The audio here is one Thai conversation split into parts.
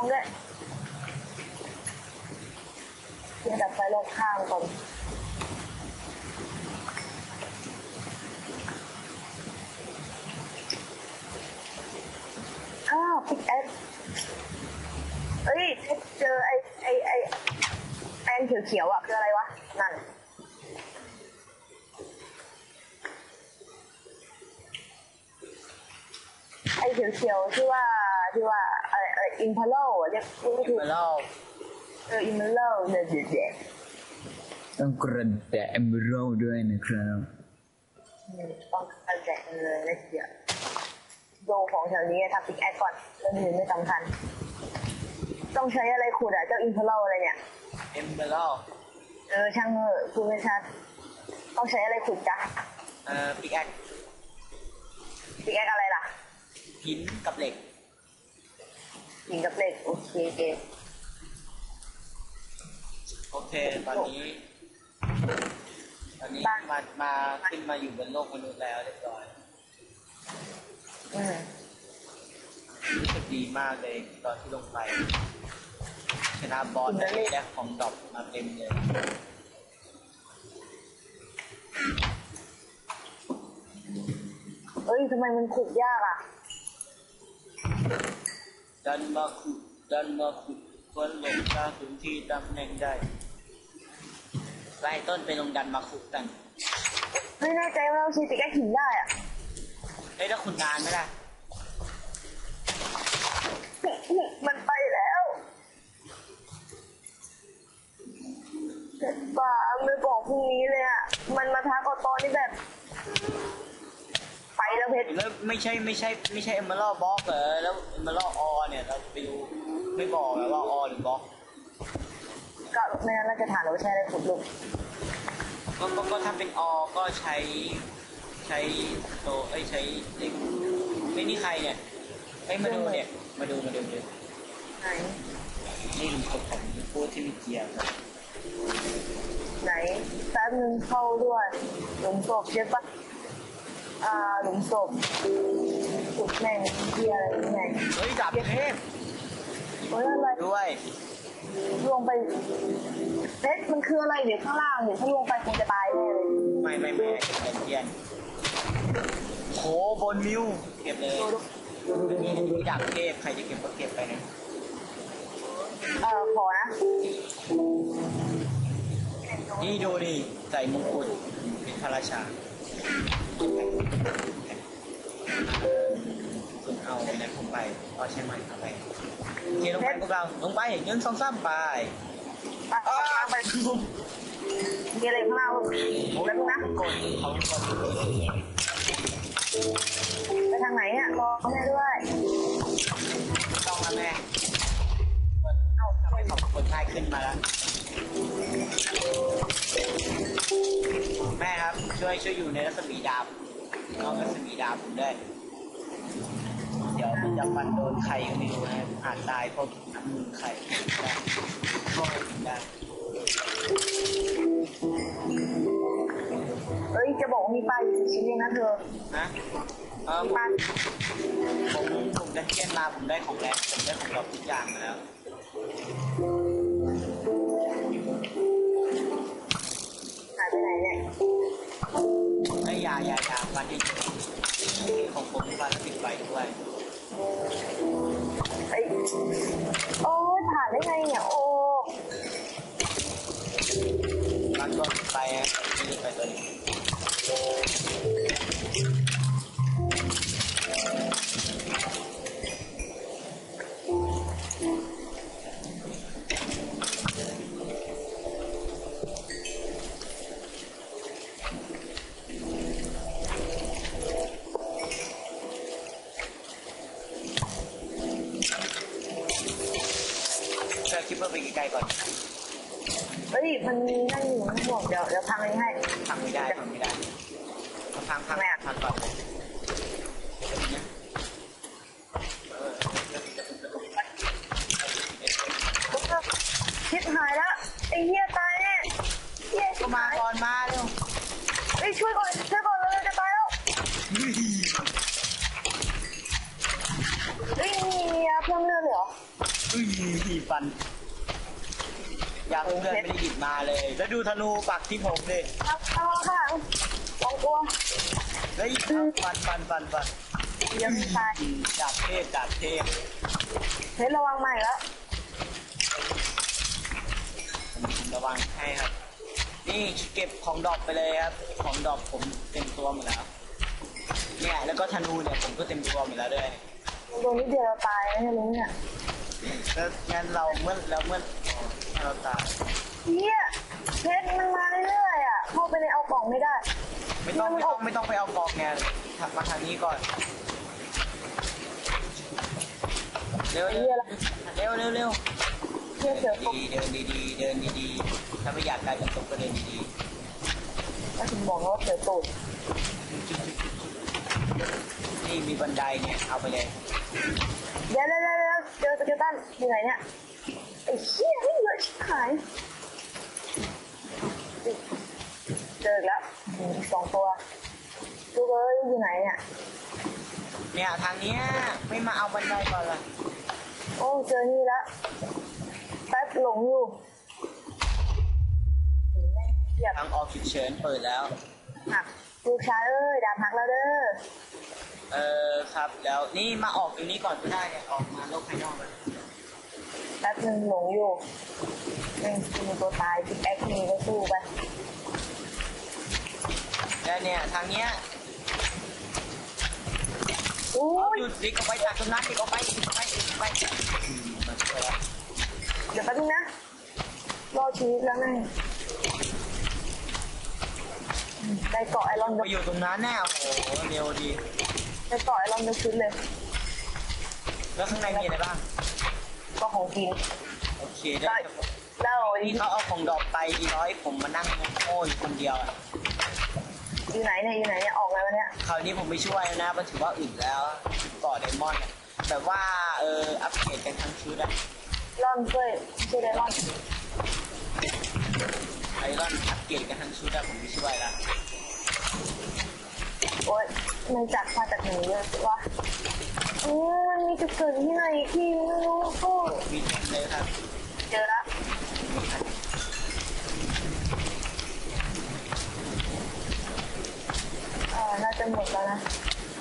องด้วยเดี๋ยวดับไฟรอบข้างก่อนอ้าวพิกแอคเอ้ยเจอไอไอไอไอนเขียวๆอะคืออะไรวะ นั่นไอเขียวๆที่ว่าที่ว่า อะไรอะไรอินพาโลเรียกเรียกไม่ถูกมาเล่าเอออินพาโลเด็ดเด็ดเด็ดต้องกระแดะเอมเบอรัลด้วยนะครับอืมต้องกระแจกเลยนะทีเดียวดูของแถวนี้ทำปิกแอคก่อนเรื่องอื่นไม่สำคัญ ต้องใช้อะไรขุดอะเจ้าอินพาโลอะไรเนี่ยเอมเบอรัลเออช่างเออะพูดไม่ชัดต้องใช้อะไรขุดจ๊ะเอ่อปิกแอคปิกแอคอะไรล่ะหินกับเหล็ก หินกับเหล็กโอเคโอเคโอเค ตอนนี้ ตอนนี้มามาขึ้นมาอยู่บนโลกมนุษย์แล้วเรียบร้อยอืมรู้สึกดีมากเลยตอนที่ลงไป ชนะบอสได้ได้ของดรอปมาเต็มเลยเอ้ยทำไมมันขุดยากอะ ดันมาขุดดันมาขุดคนลงตาถึงที่ตำแหน่งได้ไล่ต้นไปลงดันมาขุดกันไม่แน่ใจว่าเราใช้ปิกแอคหินได้อะเอ้ยแล้วขุดนานไหมล่ะมันไปแล้วเจ็บปากไม่บอกพรุ่งนี้เลยอะ มันมาทักเอาตอนนี้แบบไป แล้วเพชรแล้วไม่ใช่ไม่ใช่ไม่ใช่เอมเบอร์บล็อกเหรอแล้วเอมเบอร์ออเนี่ยเราไปดูไม่บอกแล้วว่าอหรือบล็อกก็ไม่งั้นเราจะถามเราใช้อะไรขุดลูกก็ก็ก็ถ้าเป็นอก็ใช้ใช้โตเอ้ยใช้เล็กไม่นี่ใครเนี่ยเอ้ยมาดูเนี่ยมาดูมาดูมาดูไหนนี่หลุมศพของผู้ที่มีเกียรติไหนแป๊บนึงเข้าด้วยหลุมศพใช่ปะอ่า หลุมศพขุดแม่งเกียอะไรนี่ไงเฮ้ยดาบเทพเฮ้ยอะไรด้วยลงไปเพชรมันคืออะไรเดี๋ยวข้างล่างเดี๋ยวถ้าลงไปคงจะตายแน่เลยไม่ไม่ไม่เป็นเกียนโหบนมิวเก็บเลยนี่นี่ดาบเทพใครจะเก็บก็เก็บไปนะเออขอนะนี่ดูดิใส่มงกุฎเป็นพระราชา คุณเอาในผมไปก็ใช่ไหมเอาไปโอเคลงไปพวกเราลงไปยืนสองซ้ำไปอะเอาไปมีอะไรข้างล่างลูกแล้วนะกดเขากดไปทางไหนอะรอแม่ด้วยต้องแล้วแม่เอาทำให้สองคนง่ายขึ้นมาแล้ว แม่ครับ ช่วยช่วยอยู่ในรัศมีดาบนอกรัศมีดาบผมด้วยเดี๋ยวมันจะฟันโดนใครก็ไม่รู้นะอาจตายเพราะน้ำมือใครได้ก็ได้เอ้ยจะบอกว่ามีปลาอยู่สี่ชิ้นเองนะเธอนะเออมีผมปลาผมผมดันเจียนมาผมได้ของแรงผมได้ของดอกทุกอย่างมาแล้ว ไอ้ยโอ้ยผ่ กลๆก่อน เฮ้ย มันมีนั่นอยู่ไม่ห่วงเดี๋ยวเดี๋ยวพังเองให้ พังไม่ได้พังไม่ได้เอาพังพังพังก่อนเลยเนี่ยเออ ชิบหายแล้วไอ้เหี้ยตายแน่เหี้ยชิ ก็ บ มา หาย ก่อนมาเร็ว เอ้ยช่วยก่อนช่วยก่อนเลยจะตายแล้วเอ้ยมียาเพิ่มเลือดเหรอ อุ้ยทีฟัน อยากเพื่อนไม่ได้หยิบมาเลย แล้วดูธนูปักที่ผมเลยเอาเอาข้างสองตัวเฮ้ยฟันฟันฟันฟันเดี๋ยวมีตายดาบเทพดาบเทพเฮ้ยระวังใหม่แล้วผมระวังให้ครับ นี่เก็บของดรอปไปเลยครับ ของดรอปผมเต็มตัวหมดแล้วเนี่ยแล้วก็ธนูเนี่ยผมก็เต็มตัวหมดแล้วด้วยโดนนิดเดียวเราตายแล้วเนี่ยลุงเนี่ยแล้วงั้นเราเมื่อแล้วเมื่อ เราตายเฮียเพชรมันมาเรื่อยๆอะเข้าไปในเอากล่องไม่ได้ไม่ต้องไม่ต้องไม่ต้องไปเอากองไงถัดมาทางนี้ก่อน เร็วเร็วเร็วเร็วเร็วเฮียเสือตกดีเดินดีๆเดินดีๆถ้าไม่อยากกลายเป็นตกก็เดินดีก็ถึงบอกว่าเสือตูดๆนี่มีบันไดเนี่ยเอาไปเลยเดี๋ยวเดี๋ยวเดี๋ยวเจอสเกลตันอยู่ไหนเนี่ย ไอ้เหี้ยไม่เยอะชิบหายเจออีกแล้วอีกสองตัวลูกเอ้ยอยู่ไหนเนี่ยเนี่ยทางเนี้ยไม่มาเอาบันไดก่อนล่ะโอ้เจอนี่แล้วแป๊บหลงอยู่เหยียบทางออกฉุกเฉินเปิดแล้วหักลูกชายเอ้ยดาบหักแล้วเด้อเออครับแล้วนี่มาออกตรงนี้ก่อนก็ได้เนี่ยออกมาโลกภายนอกเลย แป๊บหนึ่งหลงอยู่หนึ่งมีตัวตายพิกแอคมีก็สู้ไปแล้วเนี่ย ทางเนี้ยอู้เอายหยุดดิกออกไปจากตรงนั้นดิกออกไปดิกออกไปดิกออกไปอืมมาช่วยแล้วเดี๋ยวแป๊บนึงนะรอดชีวิตแล้วแม่งอืมได้เกาะไอรอนไปอยู่ตรงนั้นแน่โอ้โหเร็วดีได้เกาะไอรอนจะชุดเลย แล้วข้างในมีอะไรบ้าง ก็ของกิน โอเคได้ได้แล้วนี่เขาเอาของดอกไปอีร้อยผมมานั่งโง่อยู่คนเดียวอะอยู่ไหนเนี่ยอยู่ไหนเนี่ยออกแล้ววันเนี้ยคราวนี้ผมไม่ช่วยนะมันถือว่าอึดแล้วก่อไดมอนด์อะแบบว่าเอออัปเกรดกันทั้งชุดอะรอนช่วยช่วยไดรอนไอรอนอัปเกรดกันทั้งชุดอะผมไม่ช่วยละโอ๊ยมันจัดมาจากหนูเลยวะอื มันมีจุดเกิดที่ไหนอีกที่ไม่รู้โอ้มีเต็มเจอแล้วอ่าน่าจะหมดแล้วนะ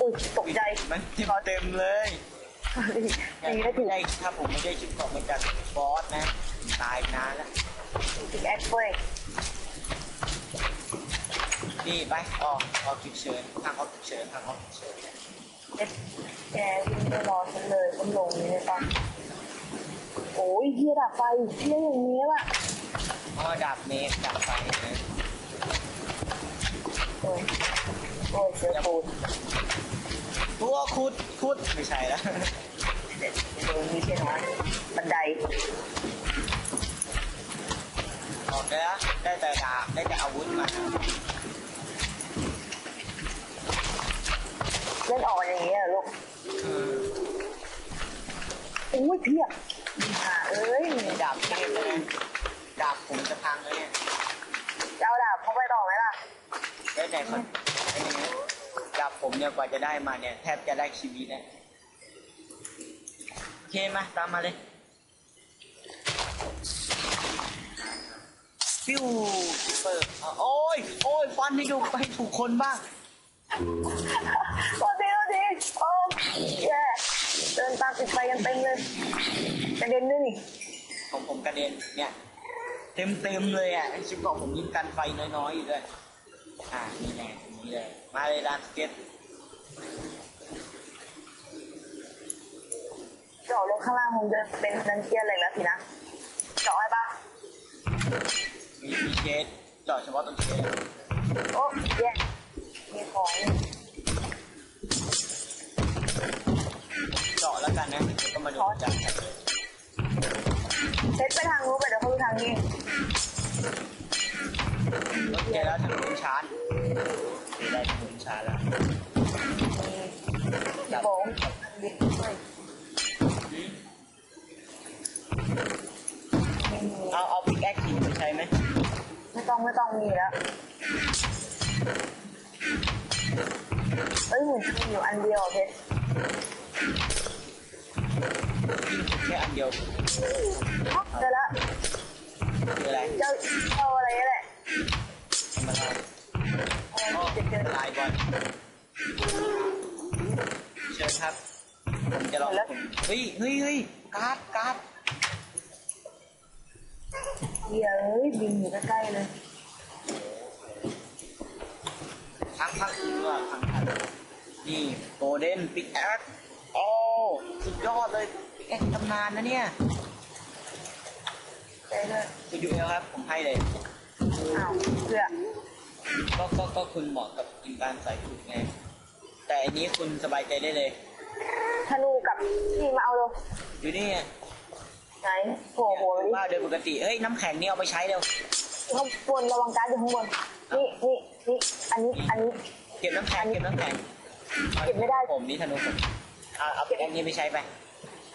อุ้ยตกใจมันเต็มเต็มเลยดีได้ถึงได้ถ้าผมไม่ได้ชุดเกราะมาจากบอสนะ ตายนานแล้วถึงแอคเว้ยนี่ไปออกออกฉุกเฉินทางออกฉุกเฉินทางออกฉุกเฉินเอ็ด แกวิ่งไม่รอฉันเลยฉันลงนี่เลยปะโอ้ยเฮียดับไฟเฮียอย่างนี้ว่ะอ๋อดาบเมกดาบไฟนะโอ้ยโอ้ยเสือปูนตัวขุดขุดไม่ใช่แล้วเด็ดโดนมีเช่นนั้นบันไดออกได้แล้วได้แต่ดาบได้แต่อาวุธมา เล่นออกอย่างนี้เหรอลูกคือโอ้ยเพียบอ่าเอ้ยดาบเทพเลยนะดาบผมจะพังเลยเนี่ยจะเอาดาบเข้าไปต่อไหมล่ะได้แต่คนเป็นยังไงดาบผมเนี่ยกว่าจะได้มาเนี่ยแทบจะได้ชีวิตแล้วโอเคมาตามมาเลยปิ้วเปิดอะโอ้ยโอ้ยฟันให้ดูไปถูกคนบ้าง เดินตามติดไฟกันเต็มเลยกระเด็นด้วยนี่ของผมกระเด็นเนี่ย เต็มเต็มๆเลยอะชิปบอกผมยิงกันไฟน้อยๆอยู่ด้วยอ่านี่แน่ตรงนี้เลยมาเลยร้านสเก็ตเจาะลงข้างล่างคงจะเป็นดันเจียนอะไรแล้วสินะเจาะให้ปะมีมีเชดเจาะเฉพาะตรงเชดโอ้แย่มีของ เดี๋ยวก็มาดูจับเซตไปทางนู้นไปเดี๋ยวเขาดูทางนี้โอเคแล้วถึงลุ้นชาร์จได้ถึงลุ้นชาร์จแล้วมีโป่งดิเฮ้ยไม่มีเอาเอาพิกแอคหินไปใช้ไหมไม่ต้องไม่ต้องมีแล้วเอ้ยเหมือนมีอยู่อันเดียวอะเพชร แค่อันเดียวเจอแล้วคืออะไรเจ้าเจ้าอะไรนี่แหละมันอะไรอะไรอ๋อที่จะเจอลายบอลเชิญครับผมจะลองเฮ้ยเฮ้ยเฮ้ยการ์ดการ์ดเหี้ยเอ้ยบินอยู่ใกล้ๆเลยพังพังคือว่าพังพังนี่โกลเด้นปิกแอคโอ้สุดยอดเลย ปิกแอคตำนานนะเนี่ยใจเลยคุณยูเอลครับ ผมให้เลยอ้าวเพื่อก็ก็ก็คุณเหมาะกับกินการใส่ถุงไง แต่อันนี้คุณสบายใจได้เลยธนูกับนี่มาเอาลงอยู่นี่ไหนโผล่โผล่ไปดิว่าโดยปกติเฮ้ยน้ำแข็งนี่เอาไปใช้เร็วข้างบนระวังการ์ดอยู่ข้างบนนี่นี่นี่อันนี้อันนี้ เก็บน้ำแข็งเก็บน้ำแข็งเก็บไม่ได้ผมนี่ธนูผมเอาเอาเป็นอันนี้ไปใช้ไป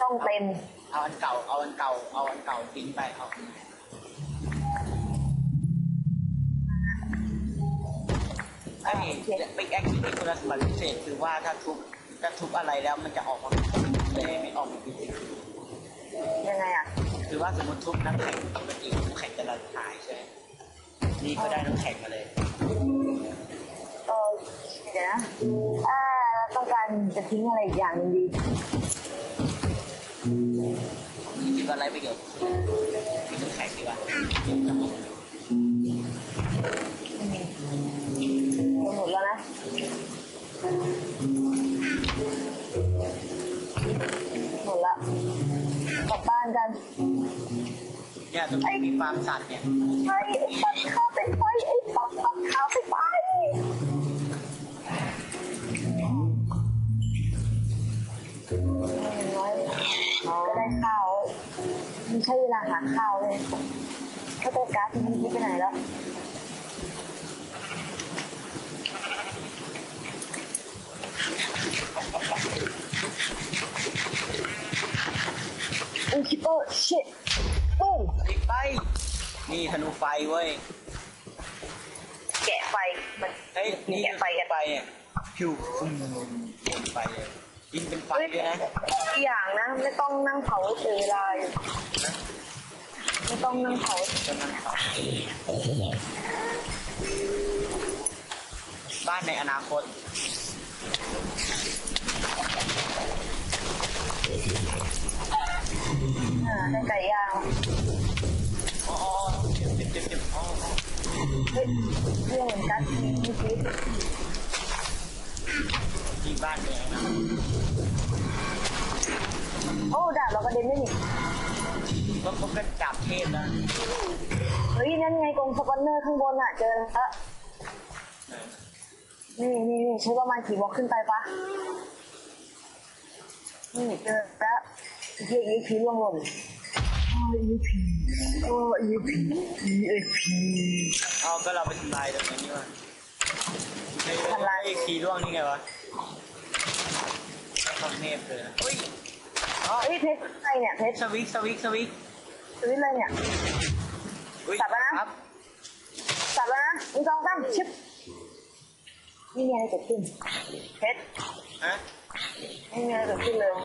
ต้องเต็ม เอาอันเก่า เอาอันเก่า เอาอันเก่าทิ้งไปเอาไอ้นี่ปิกแอคที่มีคุณสมบัติพิเศษคือว่าถ้าทุบถ้าทุบอะไรแล้วมันจะออกมาเลยไม่ออกมาพิเศษยังไงอะ คือว่าสมมติทุบน้ำแข็งปกติน้ำแข็งจะละลายใช่ไหมนี่ก็ได้น้ำแข็งมาเลยเออเดี๋ยวนะอ่าเราต้องการจะทิ้งอะไรอีกอย่างหนึ่งดี คิดว่าอะไรประโยชน์ทิ้งน้ำแข็งดีกว่าหมดแล้วนะหมดละกลับบ้านกันเนี่ยตรงนี้มีฟาร์มสัตว์เนี่ยไอ้ไอ้ปัดข้าวไปไฟไอ้ปัดปัดข้าวไปไฟ ก็ได้ข้าวมันใช้เวลาหาข้าวเลยถ้าตัวก๊าซมันทิ้งไปไหนแล้วโอ้คิปเปอร์ชิตปุ้มติดไปนี่ธนูไฟเว้ย แกะไฟมันเฮ้ยมีนี่แกะไฟกันไฟเนี่ยพิวฟุ้งเป็นไฟเล ยยิงเป็นไฟด้วยนะอีกอย่างนะไม่ต้องนั่งเผาเสียเวลาอยู่ไม่ต้องนั่งเผาจนนั้นครับบ้านในอนาคตอ่าได้ไก่ย่างอ๋อเจ็บเจ็บเจ็บเจ็บอ๋ออ๋อเฮ้ยเรื่องเหมือนกันเมื่อกี้ยิง บ้านเลยนะโอ้ดาบเรากระเด็นไม่หนิก็ก็กระจับเทพนะเฮ้ยนั่นไงกรงสปอนเนอร์ข้างบนอะเจอแล้วนี่นี่นี่ใช้ประมาณกี่บล็อกขึ้นไปปะนี่เจอแล้วเฮียอีพีล่วงหล่นโอ้อีพีโอ้อีพีอีพีเอาก็เราไปทำลายตรงนี้มาทำลายอีกทีร่วงนี่ไงวะ ทำเนบเลยนะเฮ้ยอ๋อเฮ้ยเพชรอะไรเนี่ยเพชรสวิกสวิกสวิกสวิตเลยเนี่ย อุ๊ยสับแล้วนะ ครับสับแล้วนะมึงสองตั้มชิปไม่มีอะไรเกิดขึ้นเพชรฮะ ไม่มีอะไรเกิดขึ้นเลย